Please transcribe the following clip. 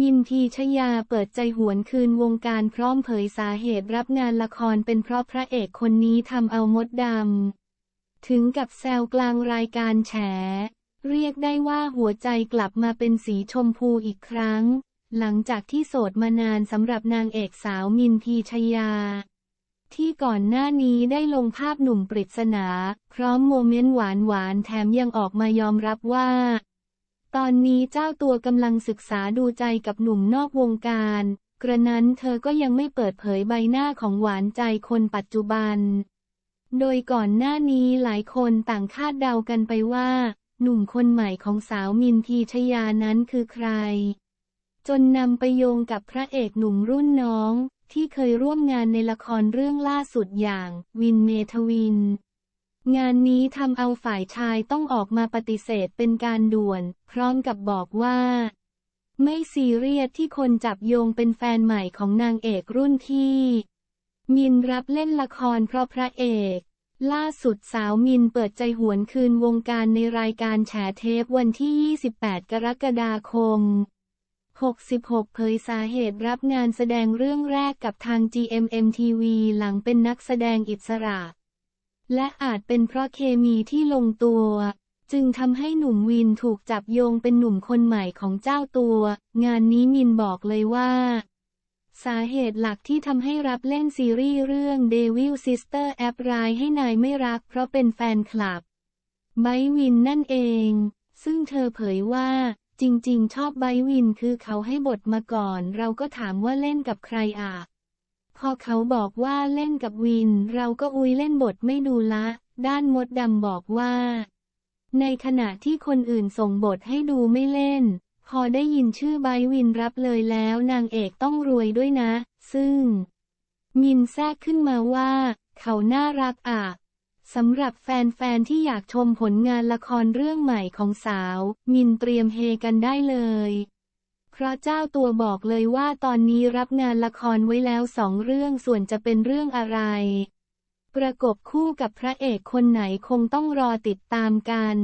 มินทีชยาเปิดใจหวนคืนวงการพร้อมเผยสาเหตุรับงานละครเป็นเพราะพระเอกคนนี้ทำเอามดดำ ถึงกับแซวกลางรายการแฉ เรียกได้ว่าหัวใจกลับมาเป็นสีชมพูอีกครั้ง หลังจากที่โสดมานานสำหรับนางเอกสาวมินทีชยา ที่ก่อนหน้านี้ได้ลงภาพหนุ่มปริศนา พร้อมโมเมนต์หวานๆแถมยังออกมายอมรับว่า ตอนนี้เจ้าตัวกำลังศึกษาดูใจกับหนุ่มนอกวงการ กระนั้นเธอก็ยังไม่เปิดเผยใบหน้าของหวานใจคนปัจจุบัน โดยก่อนหน้านี้หลายคนต่างคาดเดากันไปว่า หนุ่มคนใหม่ของสาวมินทีชยานั้นคือใคร จนนำไปโยงกับพระเอกหนุ่มรุ่นน้อง ที่เคยร่วมงานในละครเรื่องล่าสุดอย่าง วินเมทวิน งานนี้ทำเอาฝ่ายชายต้องออกมาปฏิเสธเป็นการด่วน พร้อมกับบอกว่า ไม่ซีเรียสที่คนจับโยงเป็นแฟนใหม่ของนางเอกรุ่นที่ มินรับเล่นละครเพราะพระเอก ล่าสุดสาวมินเปิดใจหวนคืนวงการในรายการแฉเทปวันที่ 28 กรกฎาคม 66 เผยสาเหตุรับงานแสดงเรื่องแรกกับทาง GMMTV หลังเป็นนักแสดงอิสระ และอาจเป็นเพราะเคมีที่ลงตัว จึงทำให้หนุ่มวินถูกจับโยงเป็นหนุ่มคนใหม่ของเจ้าตัว งานนี้มินบอกเลยว่า สาเหตุหลักที่ทำให้รับเล่นซีรีส์เรื่อง Devil Sister แอปรายให้นายไม่รักเพราะเป็นแฟนคลับไบร์วินนั่นเอง ซึ่งเธอเผยว่า จริงๆ ชอบไบร์วินคือเขาให้บทมาก่อน เราก็ถามว่าเล่นกับใครอะ พอเขาบอกว่าเล่นกับวิน เราก็อุยเล่นบทไม่ดูละ ด้านมดดำบอกว่า ในขณะที่คนอื่นส่งบทให้ดูไม่เล่น พอได้ยินชื่อไบวินรับเลยแล้วนางเอกต้องรวยด้วยนะ ซึ่ง มินแทรกขึ้นมาว่า เขาน่ารักอะสำหรับแฟนๆที่อยากชมผลงานละครเรื่องใหม่ของสาว มินเตรียมเฮกันได้เลย เพราะเจ้าตัวบอกเลยว่าตอนนี้รับงานละครไว้แล้วสองเรื่องส่วนจะเป็นเรื่องอะไร ประกบคู่กับพระเอกคนไหนคงต้องรอติดตามกัน